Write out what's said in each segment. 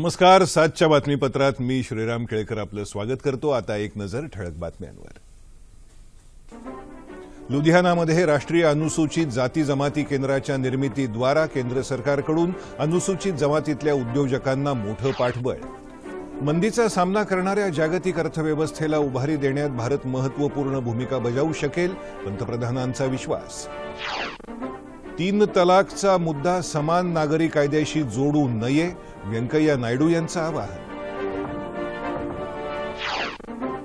नमस्कार सातच्या बातमीपत्रात मी श्रीराम केळकर आपलं स्वागत करतो. आता एक नजर ठळक बातम्यांवर. लुधियानामध्ये राष्ट्रीय अनुसूचित जाती जमाती केंद्राच्या निर्मितीद्वारा केंद्र सरकारकडून अनुसूचित जमातीतल्या उद्योजकांना मोठं पाठबळ. मंदीचा सामना करणाऱ्या जागतिक अर्थव्यवस्थेला उभारी देण्यात भारत महत्त्वपूर्ण भूमिका बजावू शकेल पंतप्रधानांचा विश्वास. तीन तलाकचा मुद्दा समान नागरी कायद्याशी जोडू नये व्यंकय्या नायडू यांचं आवाहन.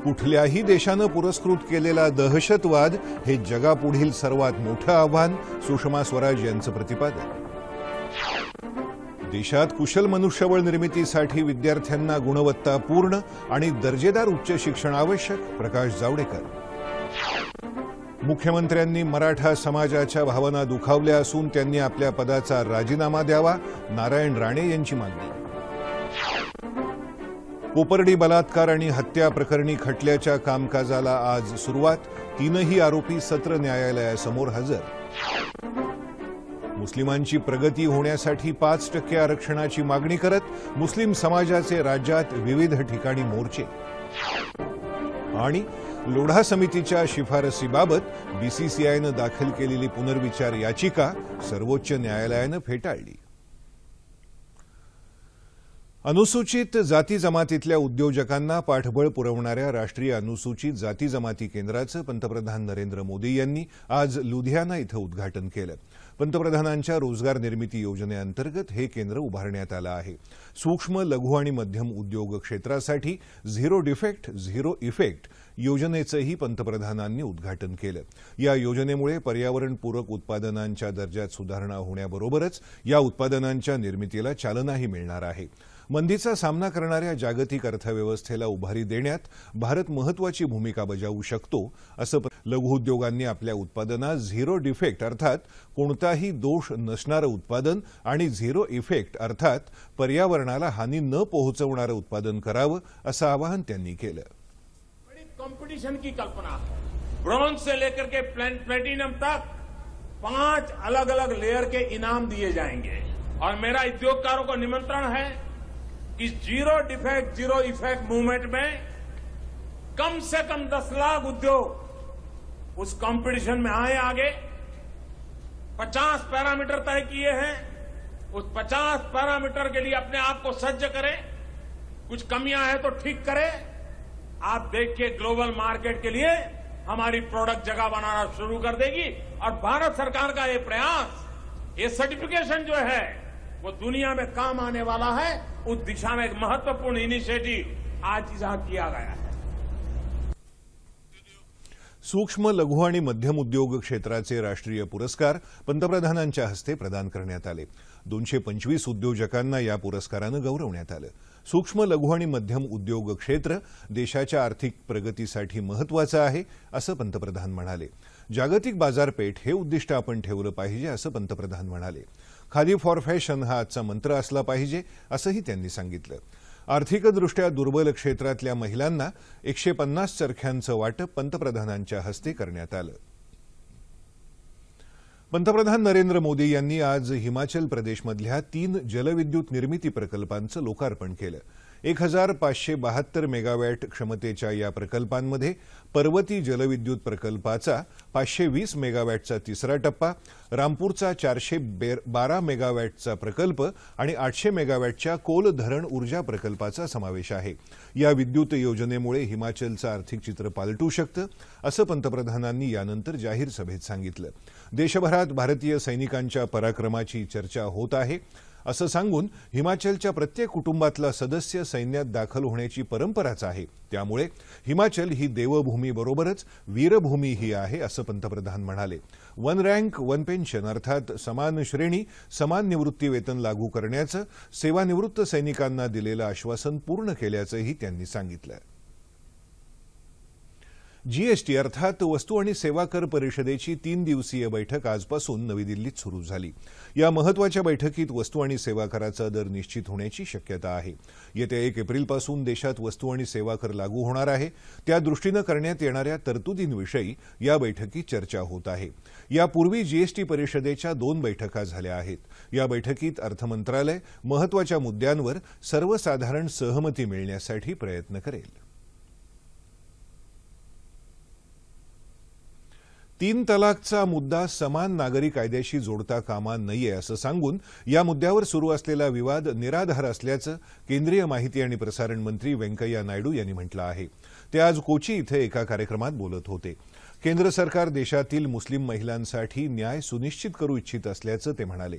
कुठल्याही देशानं पुरस्कृत केलेला दहशतवाद हे जगापुढील सर्वात मोठं आव्हान सुषमा स्वराज यांचं प्रतिपादन. देशात कुशल मनुष्यबळ निर्मितीसाठी विद्यार्थ्यांना गुणवत्तापूर्ण आणि दर्जेदार उच्च शिक्षण आवश्यक प्रकाश जावडेकर. मुख्यमंत्र्यांनी मराठा समाजाच्या भावना दुखावल्या असून त्यांनी आपल्या पदाचा राजीनामा द्यावा नारायण राणे यांची मागणी. कोपर्डी बलात्कार आणि हत्या प्रकरणी खटल्याच्या कामकाजाला आज सुरुवात तीनही आरोपी सत्र न्यायालयासमोर हजर. मुस्लिमांची प्रगती होण्यासाठी पाच टक्के आरक्षणाची मागणी करत मुस्लिम समाजाचे राज्यात विविध ठिकाणी मोर्चे. आणि लोढा समितीच्या शिफारसीबाबत बीसीसीआयनं दाखल केलेली पुनर्विचार याचिका सर्वोच्च न्यायालयानं फेटाळली. अनुसूचित जाती जमातीतल्या उद्योजकांना पाठबळ पुरवणाऱ्या राष्ट्रीय अनुसूचित जाती जमाती केंद्राचं पंतप्रधान नरेंद्र मोदी यांनी आज लुधियाना इथं उद्घाटन केलं. पंतप्रधानांच्या रोजगार निर्मिती योजनेअंतर्गत हे केंद्र उभारण्यात आलं आहे. सूक्ष्म लघु आणि मध्यम उद्योग क्षेत्रासाठी झिरो डिफेक्ट झिरो इफेक्ट योजनेचंही पंतप्रधानांनी उद्घाटन केलं. या योजनेमुळे पर्यावरणपूरक उत्पादनांच्या दर्जात सुधारणा होण्याबरोबरच या उत्पादनांच्या निर्मितीला चालनाही मिळणार आहे. मंदीचा सामना करणाऱ्या जागतिक अर्थव्यवस्थेला उभारी देण्यात भारत महत्वाची भूमिका बजावू शकतो असं लघुउद्योगांनी आपल्या उत्पादनात झिरो डिफेक्ट, अर्थात कोणताही दोष नसणारं उत्पादन आणि झिरो इफ़ेक्ट, अर्थात पर्यावरणाला हानी न पोहोचवणारं उत्पादन करावं आवाहन बड़ी कंपटीशन की कल्पना ब्रॉन्ज से लेकर के प्लेटिनम तक पाँच अलग अलग लेयर के इनाम दिए जाएँगे। और मेरा उद्योगकारों को निमंत्रण है कि zero defect zero effect movement में कम से कम दस लाख उद्योग उस कंपटीशन में आए आगे। पचास पैरामीटर तय किए हैं। उस पचास पैरामीटर के लिए अपने आप को सज्ज करें। कुछ कमियाँ हैं तो ठीक करें। आप देखिए ग्लोबल मार्केट के लिए हमारी प्रोडक्ट जगह बनाना शुरू कर देगी। और भारत सरकार का ये प्रयास, ये सर्टिफिकेशन जो है, वो दुनिया में काम आने वाला है। उस दिशा में एक महत्वपूर्ण इनिशिएटिव आज यहाँ किया गया है। सूक्ष्म लघु आणि मध्यम उद्योग क्षेत्राचे राष्ट्रीय पुरस्कार पंतप्रधानांच्या हस्ते प्रदान करण्यात आले. दोनशे पंचवीस उद्योजकांना या पुरस्कारानं गौरवण्यात आलं. सूक्ष्म लघु आणि मध्यम उद्योग क्षेत्र देशाच्या आर्थिक प्रगतीसाठी महत्वाचं आहे असं पंतप्रधान म्हणाले. जागतिक बाजारपेठ हे उद्दिष्ट आपण ठेवलं पाहिजे असं पंतप्रधान म्हणाले. खादी फॉर फॅशन हा आजचा मंत्र असला पाहिजे असंही त्यांनी सांगितलं. आर्थिकदृष्ट्या दुर्बल क्षेत्रातल्या महिलांना एकशे पन्नास चरख्यांचं वाटप पंतप्रधानांच्या हस्ते करण्यात आलं. पंतप्रधान नरेंद्र मोदी यांनी आज हिमाचल प्रदेशमधल्या तीन जलविद्युत निर्मिती प्रकल्पांचं लोकार्पण केलं. एक हजार पाचशे बहात्तर मेगावॅट क्षमतेच्या या प्रकल्पांमध्ये पर्वती जलविद्युत प्रकल्पाचा पाचशे वीस मेगावॅटचा तिसरा टप्पा रामपूरचा चारशे बारा मेगावॅटचा प्रकल्प आणि आठशे मेगावॅटच्या कोल धरण ऊर्जा प्रकल्पाचा समावेश आहे. या विद्युत योजनेमुळे हिमाचलचं आर्थिक चित्र पालटू शकतं असं पंतप्रधानांनी यानंतर जाहीर सभेत सांगितलं. देशभरात भारतीय सैनिकांच्या पराक्रमाची चर्चा होत आहे. असं सांगून हिमाचलच्या प्रत्येक कुटुंबातला सदस्य सैन्यात दाखल होण्याची परंपराच आहे. त्यामुळे हिमाचल ही देवभूमीबरोबरच वीरभूमीही आहे असं पंतप्रधान म्हणाले. वन रँक वन पेन्शन अर्थात समान श्रेणी समान निवृत्ती वेतन लागू करण्याचं सेवानिवृत्त सैनिकांना दिलेलं आश्वासन पूर्ण केल्याचंही त्यांनी सांगितलं. जीएसटी अर्थात वस्तू आणि सेवा कर परिषदेची तीन दिवसीय बैठक आजपासून नवी दिल्लीत सुरू झाली. या महत्त्वाच्या बैठकीत वस्तू आणि सेवा कराचा दर निश्चित होण्याची शक्यता आहे. येत्या एक एप्रिलपासून देशात वस्तू आणि सेवा कर लागू होणार आहे. त्या दृष्टीनं करण्यात येणाऱ्या तरतुदींविषयी या बैठकीत चर्चा होत आहे. यापूर्वी जीएसटी परिषदेच्या दोन बैठका झाल्या आहेत. या बैठकीत अर्थमंत्रालय महत्त्वाच्या मुद्द्यांवर सर्वसाधारण सहमती मिळण्यासाठी प्रयत्न करेल. तीन तलाकचा मुद्दा समान नागरी कायद्याशी जोडता कामा नये असं सांगून या मुद्द्यावर सुरू असलेला विवाद निराधार असल्याचं केंद्रीय माहिती आणि प्रसारण मंत्री व्यंकय्या नायडू यांनी म्हटलं आहे. ते आज कोची इथं एका कार्यक्रमात बोलत होते. केंद्र सरकार देशातील मुस्लिम महिलांसाठी न्याय सुनिश्चित करू इच्छित असल्याचं ते म्हणाले.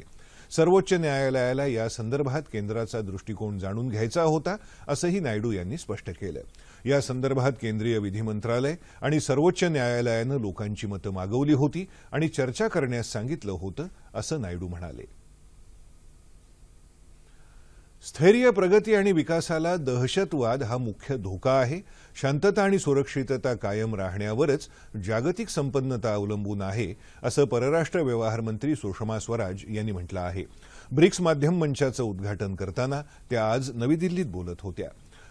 सर्वोच्च न्यायालयाला या संदर्भात केंद्राचा दृष्टिकोन जाणून घ्यायचा होता असंही नायडू यांनी स्पष्ट केलं. या संदर्भात केंद्रीय विधी मंत्रालय आणि सर्वोच्च न्यायालयानं लोकांची मतं मागवली होती आणि चर्चा करण्यास सांगितलं होतं असं नायडू म्हणाले. स्थैर्य प्रगती आणि विकासाला दहशतवाद हा मुख्य धोका आहे. शांतता आणि सुरक्षितता कायम राहण्यावरच जागतिक संपन्नता अवलंबून आहे असं परराष्ट्र व्यवहार मंत्री सुषमा स्वराज यांनी म्हटलं आहे. ब्रिक्स माध्यम मंचाचं उद्घाटन करताना त्या आज नवी दिल्लीत बोलत होत्या.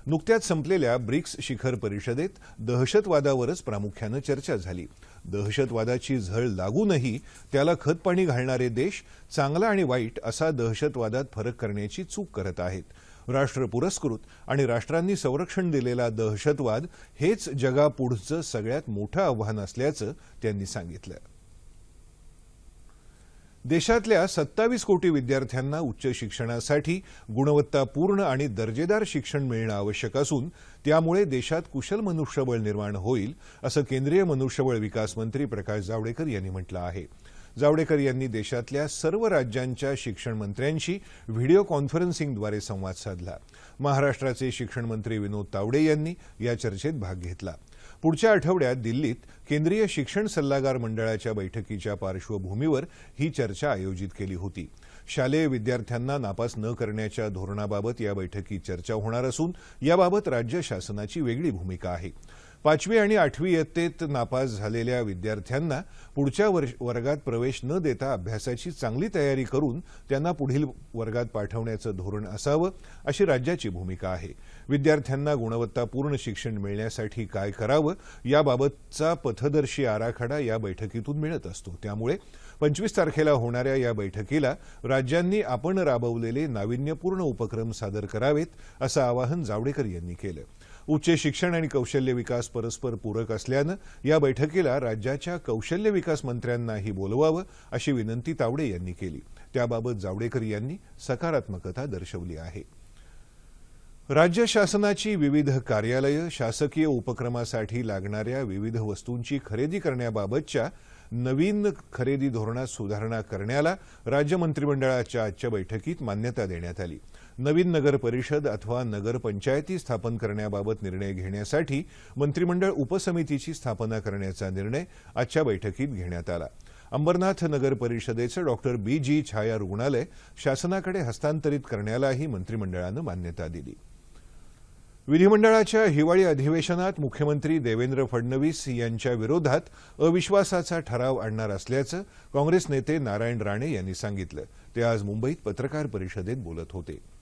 नुकत्याच संपलेल्या ब्रिक्स शिखर परिषदेत दहशतवादावरच प्रामुख्यानं चर्चा झाली. दहशतवादाची झळ लागूनही त्याला खतपाणी घालणारे देश चांगला आणि वाईट असा दहशतवादात फरक करण्याची चूक करत आहेत. राष्ट्र पुरस्कृत आणि राष्ट्रांनी संरक्षण दिलेला दहशतवाद हेच जगापुढचं सगळ्यात मोठं आव्हान असल्याचं त्यांनी सांगितलं. देशातल्या सत्तावीस कोटी विद्यार्थ्यांना उच्च शिक्षणासाठी गुणवत्तापूर्ण आणि दर्जेदार शिक्षण मिळणं आवश्यक असून त्यामुळे देशात कुशल मनुष्यबळ निर्माण होईल असं केंद्रीय मनुष्यबळ विकास मंत्री प्रकाश जावडेकर यांनी म्हटलं आहे. जावडेकर यांनी देशातल्या सर्व राज्यांच्या शिक्षण मंत्र्यांशी व्हिडिओ कॉन्फरन्सिंगद्वारे संवाद साधला. महाराष्ट्राचे शिक्षण मंत्री विनोद तावडे यांनी या चर्चेत भाग घेतला. पुढच्या आठवड्यात दिल्लीत केंद्रीय शिक्षण सल्लागार मंडळाच्या बैठकीच्या पार्श्वभूमीवर ही चर्चा आयोजित केली होती. शालेय विद्यार्थ्यांना नापास न करण्याच्या धोरणाबाबत या बैठकीत चर्चा होणार असून याबाबत राज्य शासनाची वेगळी भूमिका आहे. पाचवी आणि आठवी इयत्तेत नापास झालेल्या विद्यार्थ्यांना पुढच्या वर्गात प्रवेश न देता अभ्यासाची चांगली तयारी करून त्यांना पुढील वर्गात पाठवण्याचं धोरण असावं अशी राज्याची भूमिका आहे. विद्यार्थ्यांना गुणवत्तापूर्ण शिक्षण मिळण्यासाठी काय करावं याबाबतचा पथदर्शी आराखडा या बैठकीतून मिळत असतो. त्यामुळे पंचवीस तारखेला होणाऱ्या या बैठकीला राज्यांनी आपण राबवलेले नाविन्यपूर्ण उपक्रम सादर करावेत असं आवाहन जावडेकर यांनी केलं. उच्च शिक्षण आणि कौशल्य विकास परस्पर पूरक असल्यानं या बैठकीला राज्याच्या कौशल्य विकास मंत्र्यांनाही बोलवावं अशी विनंती तावडे यांनी केली. त्याबाबत जावडेकर यांनी सकारात्मकता दर्शवली आहे. राज्य शासनाची विविध कार्यालयं शासकीय उपक्रमासाठी लागणाऱ्या विविध वस्तूंची खरेदी करण्याबाबतच्या नवीन खरेदी धोरणात सुधारणा करण्याला राज्य मंत्रिमंडळाच्या आजच्या बैठकीत मान्यता देण्यात आली. नवीन नगर परिषद अथवा नगरपंचायती स्थापन करण्याबाबत निर्णय घेण्यासाठी मंत्रिमंडळ उपसमितीची स्थापना करण्याचा निर्णय आजच्या बैठकीत घेण्यात आला. अंबरनाथ नगर परिषदेचं डॉक्टर बी. जी. छाया रुग्णालय शासनाकडे हस्तांतरित करण्यालाही मंत्रिमंडळानं मान्यता दिली. विधिमंडळाच्या हिवाळी अधिवेशनात मुख्यमंत्री देवेंद्र फडणवीस यांच्या विरोधात अविश्वासाचा ठराव आणणार असल्याचं काँग्रेस नेते नारायण राणे यांनी सांगितलं. ते आज मुंबईत पत्रकार परिषदेत बोलत होते.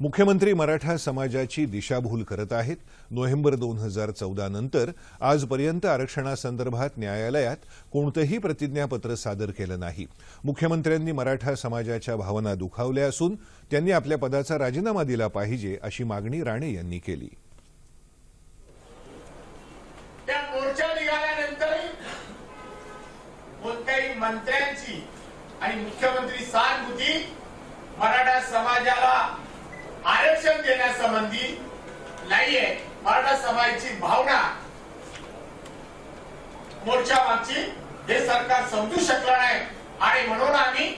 मुख्यमंत्री मराठा समाजाची दिशाभूल करत आहेत. नोव्हेंबर दोन हजार चौदा नंतर आजपर्यंत आरक्षणासंदर्भात न्यायालयात कोणतंही प्रतिज्ञापत्र सादर केलं नाही. मुख्यमंत्र्यांनी मराठा समाजाच्या भावना दुखावल्या असून त्यांनी आपल्या पदाचा राजीनामा दिला पाहिजे अशी मागणी राणे यांनी केली. त्या मोर्चा कोणत्याही मंत्र्यांची आणि मुख्यमंत्री सहानुभूती मराठा समाजाला आरक्षण देण्यासंबंधी नाहीये. मराठा समाजाची भावना मोर्चा मागची हे सरकार समजू शकलं नाही. आणि म्हणून आम्ही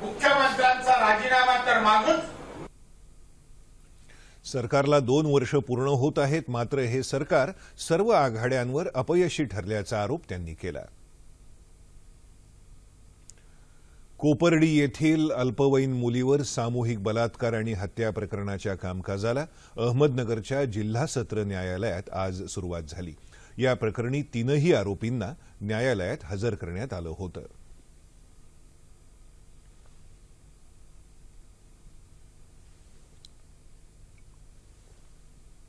मुख्यमंत्र्यांचा राजीनामा तर मागूच सरकारला दोन वर्ष पूर्ण होत आहेत मात्र हे सरकार सर्व आघाड्यांवर अपयशी ठरल्याचा आरोप त्यांनी केला. कोपर्डी येथील अल्पवयीन मुलीवर सामूहिक बलात्कार आणि हत्या प्रकरणाच्या कामकाजाला अहमदनगरच्या जिल्हा सत्र न्यायालयात आज सुरुवात झाली. या प्रकरणी तीनही आरोपींना न्यायालयात हजर करण्यात आलं होतं.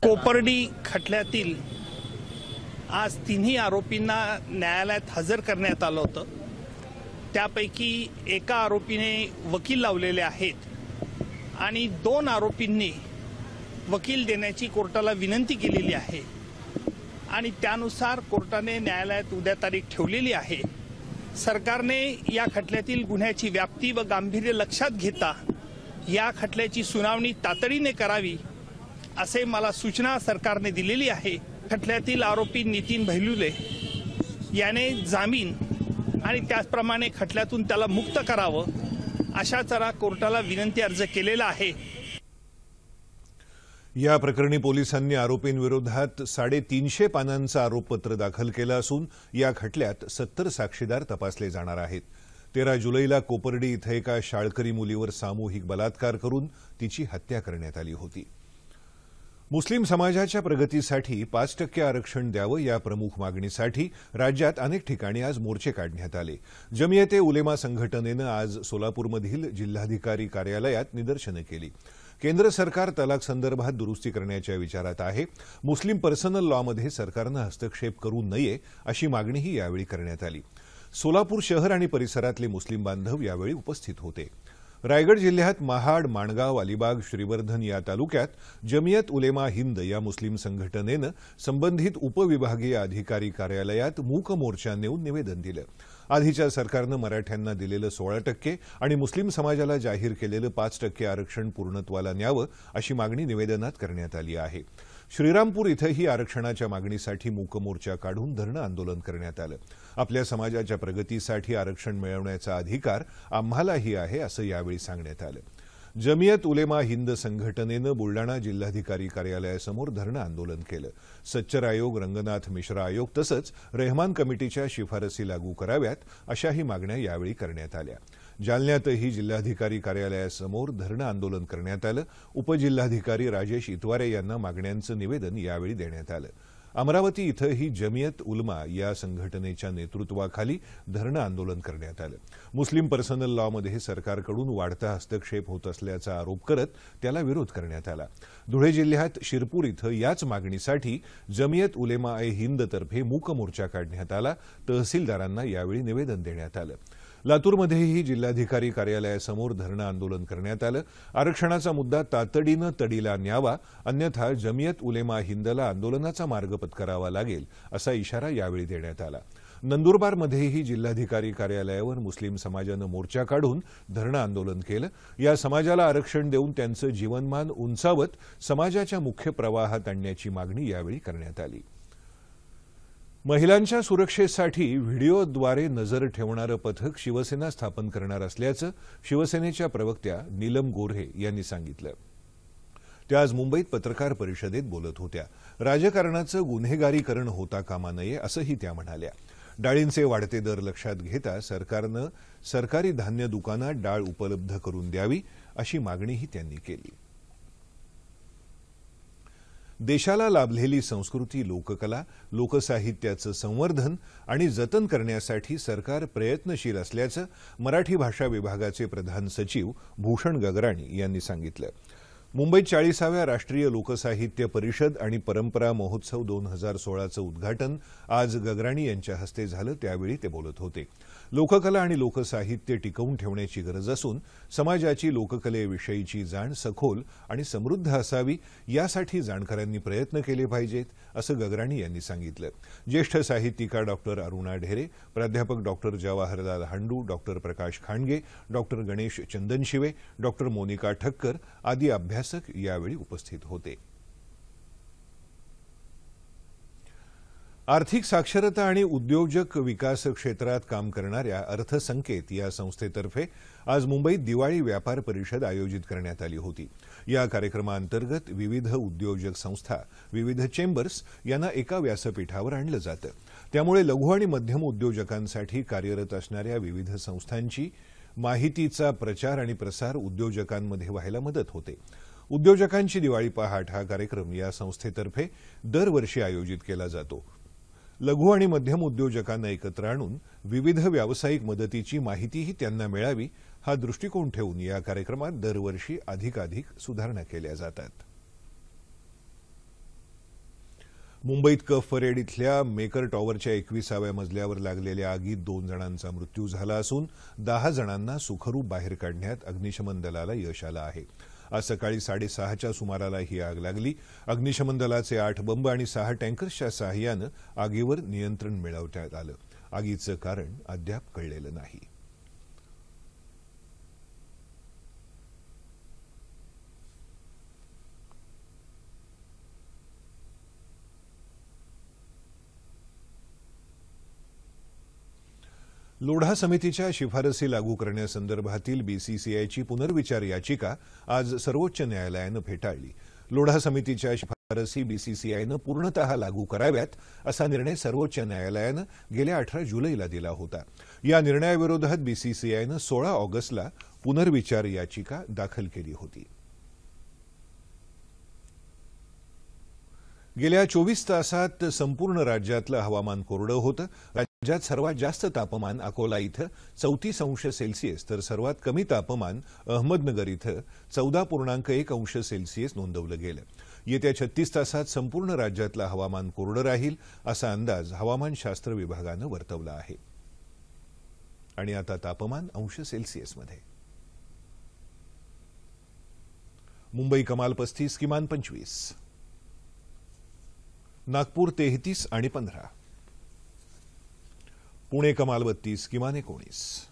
कोपर्डी खटल्यातील आज तिन्ही आरोपींना न्यायालयात हजर करण्यात आलं होतं. त्यापैकी एका आरोपीने वकील लावलेले आहेत आणि दोन आरोपींनी वकील देण्याची कोर्टाला विनंती केलेली आहे. आणि त्यानुसार कोर्टाने न्यायालयात उद्या तारीख ठेवलेली आहे. सरकारने या खटल्यातील गुन्ह्याची व्याप्ती व गांभीर्य लक्षात घेता या खटल्याची सुनावणी तातडीने करावी असे मला सूचना सरकारने दिलेली आहे. खटल्यातील आरोपी नितीन भैलुले याने जामीन आणि त्याचप्रमाणे खटल्यातून त्याला मुक्त करावं अशा तरा कोर्टाला विनंती अर्ज केलेला आहे. या प्रकरणी पोलिसांनी आरोपींविरोधात साडेतीनशे पानांचं आरोपपत्र दाखल केलं असून या खटल्यात सत्तर साक्षीदार तपासले जाणार आहेत. तेरा जुलैला कोपर्डी इथं एका शाळकरी मुलीवर सामूहिक बलात्कार करून तिची हत्या करण्यात आली होती. मुस्लिम समाजाच्या प्रगतीसाठी पाच टक्के आरक्षण द्यावं या प्रमुख मागणीसाठी राज्यात अनेक ठिकाणी आज मोर्चे काढण्यात आले. जमियते उलेमा संघटनेनं आज सोलापूरमधील जिल्हाधिकारी कार्यालयात निदर्शनं केली. केंद्र सरकार तलाक संदर्भात दुरुस्ती करण्याच्या विचारात आहे. मुस्लिम पर्सनल लॉमध्ये सरकारनं हस्तक्षेप करू नये अशी मागणीही यावेळी करण्यात आली. सोलापूर शहर आणि परिसरातले मुस्लिम बांधव यावेळी उपस्थित होते. रायगड जिल्ह्यात महाड माणगाव अलिबाग श्रीवर्धन या तालुक्यात जमियत उलेमा हिंद या मुस्लिम संघटनेनं संबंधित उपविभागीय अधिकारी कार्यालयात मूक मोर्चा नेऊन निवेदन दिलं. आधीच्या सरकारनं मराठ्यांना दिलेलं सोळा टक्के आणि मुस्लिम समाजाला जाहीर केलेलं पाच टक्के आरक्षण पूर्णत्वाला न्यावं अशी मागणी निवेदनात करण्यात आली आहे. श्रीरामपूर इथंही आरक्षणाच्या मागणीसाठी मूक मोर्चा काढून धरणं आंदोलन करण्यात आलं. आपल्या समाजाच्या प्रगतीसाठी आरक्षण मिळवण्याचा अधिकार आम्हालाही आहे असं यावेळी सांगण्यात आलं. जमियत उलेमा हिंद संघटनेनं बुलडाणा जिल्हाधिकारी कार्यालयासमोर धरणं आंदोलन केलं. सच्चर आयोग रंगनाथ मिश्रा आयोग तसंच रेहमान कमिटीच्या शिफारसी लागू कराव्यात अशाही मागण्या यावेळी करण्यात आल्या. जालन्यातही जिल्हाधिकारी कार्यालयासमोर धरणं आंदोलन करण्यात आलं. उपजिल्हाधिकारी राजेश इतवारे यांना मागण्यांचं निवेदन यावेळी देण्यात आलं. अमरावती इथंही जमियत उलमा या संघटनेच्या नेतृत्वाखाली धरणं आंदोलन करण्यात आलं. मुस्लिम पर्सनल लॉमध्ये सरकारकडून वाढता हस्तक्षेप होत असल्याचा आरोप करत त्याला विरोध करण्यात आला. धुळे जिल्ह्यात शिरपूर इथं याच मागणीसाठी जमियत उलेमा ए हिंदतर्फे मूक मोर्चा काढण्यात आला. तहसीलदारांना यावेळी निवेदन देण्यात आलं. लातूरमध्येही जिल्हाधिकारी कार्यालयासमोर धरणं आंदोलन करण्यात आलं. आरक्षणाचा मुद्दा तातडीनं तडीला न्यावा अन्यथा जमियत उलेमा हिंदला आंदोलनाचा मार्ग पत्करावा लागेल असा इशारा यावेळी देण्यात आला. नंदुरबारमध्येही जिल्हाधिकारी कार्यालयावर मुस्लिम समाजानं मोर्चा काढून धरणं आंदोलन केलं. या समाजाला आरक्षण देऊन त्यांचं जीवनमान उंचावत समाजाच्या मुख्य प्रवाहात आणण्याची मागणी यावेळी करण्यात आली. महिलांच्या सुरक्षेसाठी व्हिडिओद्वारे नजर ठेवणारं पथक शिवसेना स्थापन करणार असल्याचं शिवसेनेच्या प्रवक्त्या नीलम गोऱ्हे यांनी सांगितलं. त्या आज मुंबईत पत्रकार परिषदेत बोलत होत्या. राजकारणाचं गुन्हेगारीकरण होता कामा नये असंही त्या म्हणाल्या. डाळींचे वाढते दर लक्षात घेता सरकारनं सरकारी धान्य दुकानात डाळ उपलब्ध करून द्यावी अशी मागणीही त्यांनी केली. देशाला लाभलेली संस्कृती लोककला लोकसाहित्याचं संवर्धन आणि जतन करण्यासाठी सरकार प्रयत्नशील असल्याचं मराठी भाषा विभागाचे प्रधान सचिव भूषण गगराणी यांनी सांगितलं. मुंबईत चाळीसाव्या राष्ट्रीय लोकसाहित्य परिषद आणि परंपरा महोत्सव दोन हजार सोळाचं उद्घाटन आज गगराणी यांच्या हस्ते झालं त्यावेळी ते बोलत होते. लोककला आणि लोकसाहित्य टिकवून ठेवण्याची गरज असून समाजाची लोककलेविषयीची जाण सखोल आणि समृद्ध असावी यासाठी जाणकारांनी प्रयत्न केले पाहिजेत असं गगराणी यांनी सांगितलं. ज्येष्ठ साहित्यिका डॉक्टर अरुणा ढेरे प्राध्यापक doctor Jawaharlal Handoo doctor Prakash Khandge doctor Ganesh Chandanshive doctor Monika Thakkar आदी अभ्यास अभ्यासक यावेळी उपस्थित होते. आर्थिक साक्षरता आणि उद्योजक विकास क्षेत्रात काम करणाऱ्या अर्थसंकेत या संस्थेतर्फे आज मुंबईत दिवाळी व्यापार परिषद आयोजित करण्यात आली होती. या कार्यक्रमाअंतर्गत विविध उद्योजक संस्था विविध चेंबर्स यांना एका व्यासपीठावर आणलं जातं. त्यामुळे लघु आणि मध्यम उद्योजकांसाठी कार्यरत असणाऱ्या विविध संस्थांची माहितीचा प्रचार आणि प्रसार उद्योजकांमध्ये व्हायला मदत होते. उद्योजकांची दिवाळी पहाट हा कार्यक्रम या संस्थेतर्फे दरवर्षी आयोजित केला जातो. लघु आणि मध्यम उद्योजकांना एकत्र आणून विविध व्यावसायिक मदतीची माहितीही त्यांना मिळावी हा दृष्टिकोन ठेवून या कार्यक्रमात दरवर्षी अधिकाधिक सुधारणा केल्या जातात. मुंबईत कफ परेड इथल्या मेकर टॉवरच्या एकविसाव्या मजल्यावर लागलेल्या आगीत दोन जणांचा मृत्यू झाला असून दहा जणांना सुखरूप बाहेर काढण्यात अग्निशमन दलाला यश आलं आहे. आज सकाळी साडेसहाच्या सुमाराला ही आग लागली. अग्निशमन दलाचे आठ बंब आणि सहा टँकर्सच्या सहाय्यानं आगीवर नियंत्रण मिळवण्यात आलं. आगीचं कारण अद्याप कळलेलं नाही. लोढा समितीच्या शिफारसी लागू करण्यासंदर्भातील बीसीसीआयची पुनर्विचार याचिका आज सर्वोच्च न्यायालयानं फेटाळली. लोढा समितीच्या शिफारसी बीसीसीआयनं पूर्णतः लागू कराव्यात असा निर्णय सर्वोच्च न्यायालयानं गेल्या अठरा जुलैला दिला होता. या निर्णयाविरोधात बीसीसीआयनं सोळा ऑगस्टला पुनर्विचार याचिका दाखल केली होती. गेल्या चोवीस तासात संपूर्ण राज्यातलं हवामान कोरडं होतं. राज्यात सर्वात जास्त तापमान अकोला इथं चौतीस अंश सेल्सिअस तर सर्वात कमी तापमान अहमदनगर इथं चौदा पूर्णांक एक अंश सेल्सिअस नोंदवलं गेलं. येत्या छत्तीस तासात संपूर्ण राज्यातलं हवामान कोरडं राहील असा अंदाज हवामानशास्त्र विभागानं वर्तवला आहे. आणि आता तापमान अंश सेल्सिअसमध्ये. मुंबई कमाल पस्तीस किमान पंचवीस. नागपूर तेहतीस आणि पंधरा. पुणे कमाल बत्तीस किमान एकोणीस.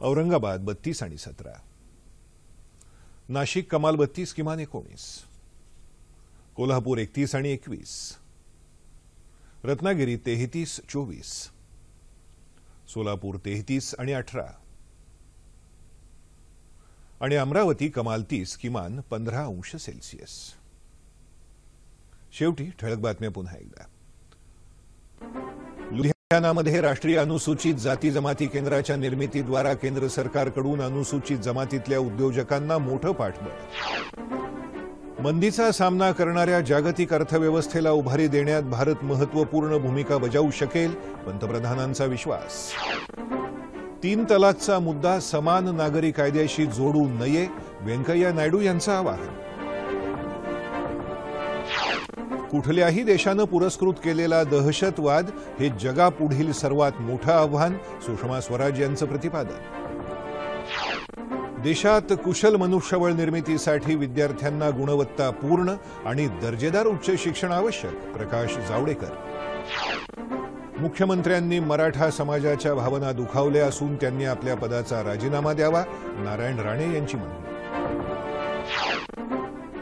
औरंगाबाद बत्तीस आणि सतरा. नाशिक कमाल बत्तीस किमान एकोणीस. कोल्हापूर एकतीस आणि एकवीस. रत्नागिरी तेहतीस चोवीस. सोलापूर तेहतीस आणि अठरा. आणि अमरावती कमाल तीस किमान पंधरा अंश सेल्सिअस. शेवटी ठळक बातम्या पुन्हा एकदा. लुधियानामध्ये राष्ट्रीय अनुसूचित जाती जमाती केंद्राच्या निर्मितीद्वारा केंद्र सरकारकडून अनुसूचित जमातीतल्या उद्योजकांना मोठं पाठबळ. मंदीचा सामना करणाऱ्या जागतिक अर्थव्यवस्थेला उभारी देण्यात भारत महत्त्वपूर्ण भूमिका बजावू शकेल पंतप्रधानांचा विश्वास. तीन तलाकचा मुद्दा समान नागरी कायद्याशी जोडू नये व्यंकय्या नायडू यांचं आवाहन. कुठल्याही देशानं पुरस्कृत केलेला दहशतवाद हे जगापुढील सर्वात मोठं आव्हान सुषमा स्वराज यांचं प्रतिपादन. देशात कुशल मनुष्यबळ निर्मितीसाठी विद्यार्थ्यांना गुणवत्तापूर्ण आणि दर्जेदार उच्च शिक्षण आवश्यक प्रकाश जावडेकर. मुख्यमंत्र्यांनी मराठा समाजाच्या भावना दुखावल्या असून त्यांनी आपल्या पदाचा राजीनामा द्यावा नारायण राणे यांची मागणी.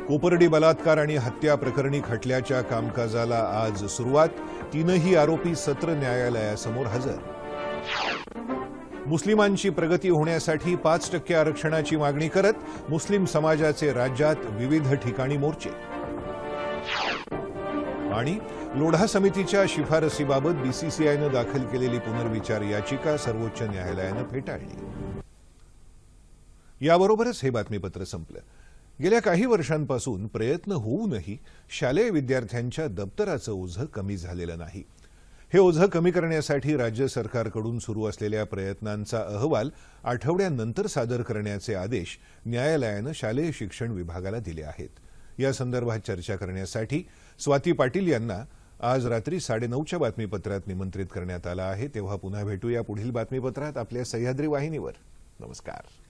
कोपर्डी बलात्कार आणि हत्या प्रकरणी खटल्याच्या कामकाजाला आज सुरुवात. तीनही आरोपी सत्र न्यायालयासमोर हजर. मुस्लिमांची प्रगती होण्यासाठी पाच टक्के आरक्षणाची मागणी करत मुस्लिम समाजाचे राज्यात विविध ठिकाणी मोर्चे. आणि लोढा समितीच्या शिफारसीबाबत बीसीसीआयनं दाखल केलेली पुनर्विचार याचिका सर्वोच्च न्यायालयानं फेटाळली. याबरोबरच हे बातमीपत्र संपलं. गेल्या काही वर्षांपासून प्रयत्न होऊनही शालेय विद्यार्थ्यांच्या दप्तराचं ओझं कमी झालेलं नाही. हे ओझं कमी करण्यासाठी राज्य सरकारकडून सुरू असलेल्या प्रयत्नांचा अहवाल आठवड्यानंतर सादर करण्याचे आदेश न्यायालयानं शालेय शिक्षण विभागाला दिले आहेत. या संदर्भात चर्चा करण्यासाठी स्वाती पाटील यांना आज रात्री साडेनऊच्या बातमीपत्रात निमंत्रित करण्यात आलं आहे. तेव्हा पुन्हा भेटूया पुढील बातमीपत्रात आपल्या सह्याद्री वाहिनीवर. नमस्कार.